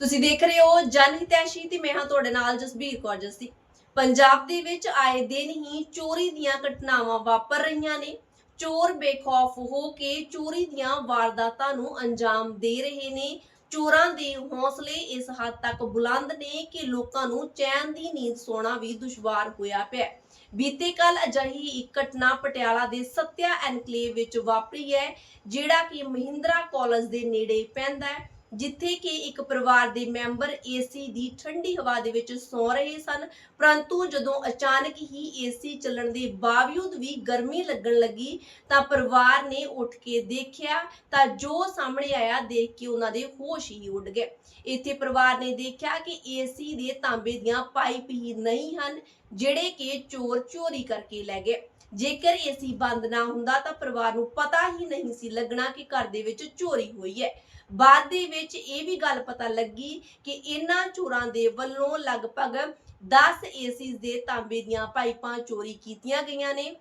ਤੁਸੀਂ ਦੇਖ ਰਹੇ ਹੋ ਜਨ ਹਿਤੈਸ਼ੀ ਤੇ ਮੈਂ ਹਾਂ ਤੁਹਾਡੇ ਨਾਲ ਜਸਬੀਰ ਕੌਰ ਜੱਸੀ। ਪੰਜਾਬ ਦੇ ਵਿੱਚ ਆਏ ਦਿਨ ਹੀ ਚੋਰੀ ਦੀਆਂ ਘਟਨਾਵਾਂ ਵਾਪਰ ਰਹੀਆਂ ਨੇ। ਚੋਰ ਬੇਖੌਫ ਹੋ ਕੇ ਚੋਰੀ ਦੀਆਂ ਵਾਰਦਾਤਾਂ ਨੂੰ ਅੰਜਾਮ ਦੇ ਰਹੇ ਨੇ। ਚੋਰਾਂ ਦੇ ਹੌਸਲੇ ਇਸ ਹੱਦ ਤੱਕ ਬੁਲੰਦ ਨੇ ਕਿ ਲੋਕਾਂ ਨੂੰ ਚੈਨ ਦੀ ਨੀਂਦ ਸੋਣਾ ਵੀ ਦੁਸ਼ਵਾਰ ਹੋਇਆ ਪਿਆ ਬੀਤੇ ਕੱਲ ਅਜਿਹੀ ਇੱਕ ਘਟਨਾ ਪਟਿਆਲਾ ਦੇ ਸਤਿਆ ਐਨਕਲੇਵ ਵਿੱਚ ਵਾਪਰੀ ਹੈ, ਜਿਹੜਾ ਕਿ ਮਹਿੰਦਰਾ ਕਾਲਜ ਦੇ ਨੇੜੇ ਪੈਂਦਾ ਹੈ। ਜਿੱਥੇ ਕਿ ਇੱਕ ਪਰਿਵਾਰ ਦੇ ਮੈਂਬਰ ਏਸੀ ਦੀ ਠੰਡੀ ਹਵਾ ਦੇ ਵਿੱਚ ਸੌ ਰਹੇ ਸਨ, ਪਰੰਤੂ ਜਦੋਂ ਅਚਾਨਕ ਹੀ ਏਸੀ ਚੱਲਣ ਦੇ ਬਾਵਜੂਦ ਵੀ ਗਰਮੀ ਲੱਗਣ ਲੱਗੀ, ਤਾਂ ਪਰਿਵਾਰ ਨੇ ਉੱਠ ਕੇ ਦੇਖਿਆ ਤਾਂ ਜੋ ਸਾਹਮਣੇ ਆਇਆ ਦੇਖ ਕੇ ਉਹਨਾਂ ਦੇ ਹੋਸ਼ ਹੀ ਉੱਡ ਗਏ। ਇੱਥੇ ਪਰਿਵਾਰ ਨੇ ਦੇਖਿਆ ਕਿ ਏਸੀ ਦੇ ਤਾਂਬੇ ਦੀਆਂ ਪਾਈਪ ਹੀ ਨਹੀਂ ਹਨ, ਜਿਹੜੇ ਕਿ ਚੋਰ ਚੋਰੀ ਕਰਕੇ ਲੈ ਗਏ। ਜੇਕਰ ਏਸੀ ਬੰਦ ਨਾ ਹੁੰਦਾ ਤਾਂ ਪਰਿਵਾਰ ਨੂੰ ਪਤਾ ਹੀ ਨਹੀਂ ਸੀ ਲੱਗਣਾ ਕਿ ਘਰ ਦੇ ਵਿੱਚ ਚੋਰੀ ਹੋਈ ਹੈ। ਬਾਅਦ ਦੇ ਵਿੱਚ ਇਹ ਵੀ ਗੱਲ ਪਤਾ ਲੱਗੀ ਕਿ ਇਹਨਾਂ ਚੋਰਾਂ ਦੇ ਵੱਲੋਂ ਲਗਭਗ 10 ਏਸੀਜ਼ ਦੇ ਤਾਂਬੇ ਦੀਆਂ ਪਾਈਪਾਂ ਚੋਰੀ ਕੀਤੀਆਂ ਗਈਆਂ ਨੇ।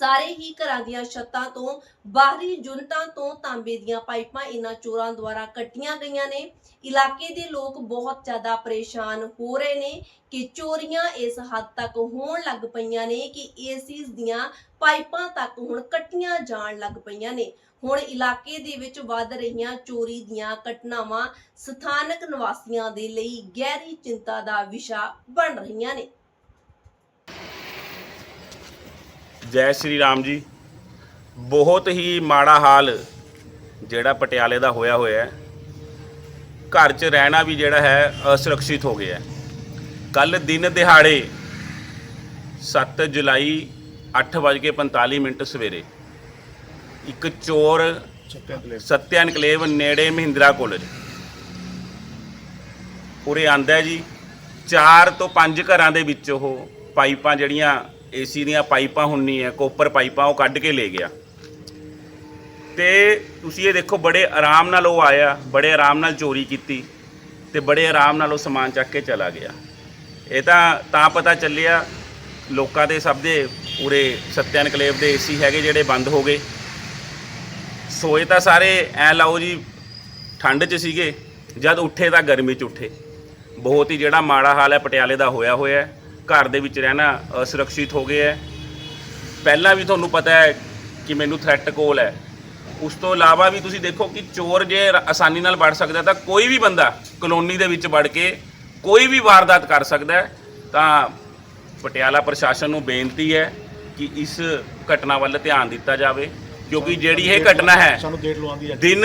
ਸਾਰੇ ਹੀ ਘਰਾਂ ਦੀਆਂ ਛੱਤਾਂ ਤੋਂ, ਬਾਹਰੀ ਯੂਨਿਟਾਂ ਤੋਂ ਤਾਂਬੇ ਦੀਆਂ ਪਾਈਪਾਂ ਇਹਨਾਂ ਚੋਰਾਂ ਦੁਆਰਾ ਕੱਟੀਆਂ ਗਈਆਂ ਨੇ। ਇਲਾਕੇ ਦੇ ਲੋਕ ਬਹੁਤ ਜ਼ਿਆਦਾ ਪਰੇਸ਼ਾਨ ਹੋ ਰਹੇ ਨੇ ਕਿ ਚੋਰੀਆਂ ਇਸ ਹੱਦ ਤੱਕ ਹੋਣ ਲੱਗ ਪਈਆਂ ਨੇ ਕਿ ਏਸੀਜ਼ ਦੀਆਂ ਪਾਈਪਾਂ ਤੱਕ ਹੁਣ ਕੱਟੀਆਂ ਜਾਣ ਲੱਗ ਪਈਆਂ ਨੇ। ਹੁਣ ਇਲਾਕੇ ਦੇ ਵਿੱਚ ਵੱਧ ਰਹੀਆਂ ਚੋਰੀ ਦੀਆਂ ਘਟਨਾਵਾਂ ਸਥਾਨਕ ਨਿਵਾਸੀਆਂ ਦੇ ਲਈ ਗਹਿਰੀ ਚਿੰਤਾ ਦਾ ਵਿਸ਼ਾ ਬਣ ਰਹੀਆਂ ਨੇ। ਜੈ ਸ਼੍ਰੀ ਰਾਮ ਜੀ। ਬਹੁਤ ਹੀ ਮਾੜਾ ਹਾਲ ਜਿਹੜਾ ਪਟਿਆਲੇ ਦਾ ਹੋਇਆ ਹੋਇਆ ਹੈ। ਘਰ 'ਚ ਰਹਿਣਾ ਵੀ ਜਿਹੜਾ ਹੈ ਅਸੁਰੱਖਿਅਤ ਹੋ ਗਿਆ ਹੈ। ਕੱਲ ਦਿਨ ਦਿਹਾੜੇ 7 ਜੁਲਾਈ 8:45 ਮਿੰਟ ਸਵੇਰੇ ਇੱਕ ਚੋਰ ਸਤਿਆ ਐਨਕਲੇਵ ਨੇੜੇ ਮਹਿੰਦਰਾ ਕਾਲਜ। ਉਰੇ ਆਂਦਾ ਜੀ। ਚਾਰ ਤੋਂ ਪੰਜ ਘਰਾਂ ਦੇ ਵਿੱਚ ਉਹ ਪਾਈਪਾਂ ਜਿਹੜੀਆਂ ਏਸੀ ਦੀਆਂ ਪਾਈਪਾਂ ਹੁੰਨੀ ਹੈ ਕੋਪਰ ਪਾਈਪਾਂ ਉਹ ਕੱਢ ਕੇ ਲੈ ਗਿਆ। ਤੇ ਤੁਸੀਂ ਇਹ ਦੇਖੋ, ਬੜੇ ਆਰਾਮ ਨਾਲ ਉਹ ਆਇਆ, ਬੜੇ ਆਰਾਮ ਨਾਲ ਚੋਰੀ ਕੀਤੀ ਤੇ ਬੜੇ ਆਰਾਮ ਨਾਲ ਉਹ ਸਮਾਨ ਚੱਕ ਕੇ ਚਲਾ ਗਿਆ। ਇਹ ਤਾਂ ਤਾਂ ਪਤਾ ਚੱਲਿਆ, ਲੋਕਾਂ ਦੇ ਸਭ ਦੇ ਪੂਰੇ ਸੱਤਿਆ ਐਨਕਲੇਵ ਦੇ ਏਸੀ ਹੈਗੇ ਜਿਹੜੇ ਬੰਦ ਹੋ ਗਏ। ਸੋਏ ਤਾਂ ਸਾਰੇ ਐ ਲਾਓ ਜੀ, ਠੰਡ 'ਚ ਸੀਗੇ, ਜਦ ਉੱਠੇ ਤਾਂ ਗਰਮੀ 'ਚ ਉੱਠੇ। ਬਹੁਤ ਹੀ ਜਿਹੜਾ ਮਾੜਾ ਹਾਲ ਹੈ, ਪਟਿਆਲੇ ਦਾ ਹੋਇਆ ਹੋਇਆ ਘਰ ਦੇ ਵਿੱਚ ਰਹਿਣਾ ਅਸੁਰੱਖਿਅਤ ਹੋ ਗਿਆ ਹੈ। ਪਹਿਲਾਂ ਵੀ ਤੁਹਾਨੂੰ ਪਤਾ ਹੈ ਕਿ ਮੈਨੂੰ ਥ੍ਰੈਟ ਕੋਲ ਹੈ। ਉਸ ਤੋਂ ਇਲਾਵਾ ਵੀ ਤੁਸੀਂ ਦੇਖੋ ਕਿ ਚੋਰ ਜੇ ਰ- ਆਸਾਨੀ ਨਾਲ ਵੜ ਸਕਦਾ ਤਾਂ ਕੋਈ ਵੀ ਬੰਦਾ ਕਲੋਨੀ ਦੇ ਵਿੱਚ ਵੜ ਕੇ ਕੋਈ ਵੀ ਵਾਰਦਾਤ ਕਰ ਸਕਦਾ ਹੈ। ਤਾਂ ਪਟਿਆਲਾ ਪ੍ਰਸ਼ਾਸਨ ਨੂੰ ਬੇਨਤੀ ਹੈ ਕਿ ਇਸ ਘਟਨਾ ਵੱਲ ਧਿਆਨ ਦਿੱਤਾ ਜਾਵੇ ਕਿਉਂਕਿ ਜਿਹੜੀ ਇਹ ਘਟਨਾ ਹੈ ਸਾਨੂੰ ਗੇਟ ਲਵਾਉਂਦੀ ਹੈ ਦਿਨ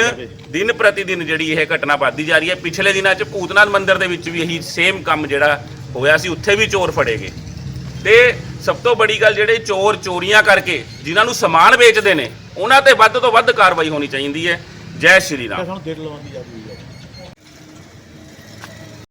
ਦਿਨ ਪ੍ਰਤੀ ਦਿਨ ਜਿਹੜੀ ਇਹ ਘਟਨਾ ਵੱਧਦੀ ਜਾ ਰਹੀ ਹੈ। ਪਿਛਲੇ ਦਿਨਾਂ 'ਚ ਭੂਤਨਾਥ ਮੰਦਿਰ ਦੇ ਵਿੱਚ ਵੀ ਇਹੀ ਸੇਮ ਕੰਮ ਜਿਹੜਾ ਹੋਇਆ ਸੀ, ਉੱਥੇ ਵੀ ਚੋਰ ਫੜੇ ਗਏ। ਤੇ ਸਭ ਤੋਂ ਬੜੀ ਗੱਲ ਜਿਹੜੇ ਚੋਰ ਚੋਰੀਆਂ ਕਰਕੇ ਜਿਨ੍ਹਾਂ ਨੂੰ ਸਮਾਨ ਵੇਚਦੇ ਨੇ, ਉਹਨਾਂ ਤੇ ਵੱਧ ਤੋਂ ਵੱਧ ਕਾਰਵਾਈ ਹੋਣੀ ਚਾਹੀਦੀ ਹੈ। ਜੈ ਸ਼੍ਰੀ ਰਾਮ। ਸਾਨੂੰ ਗੇਟ ਲਵਾਉਂਦੀ ਜਾਂਦੀ ਹੈ।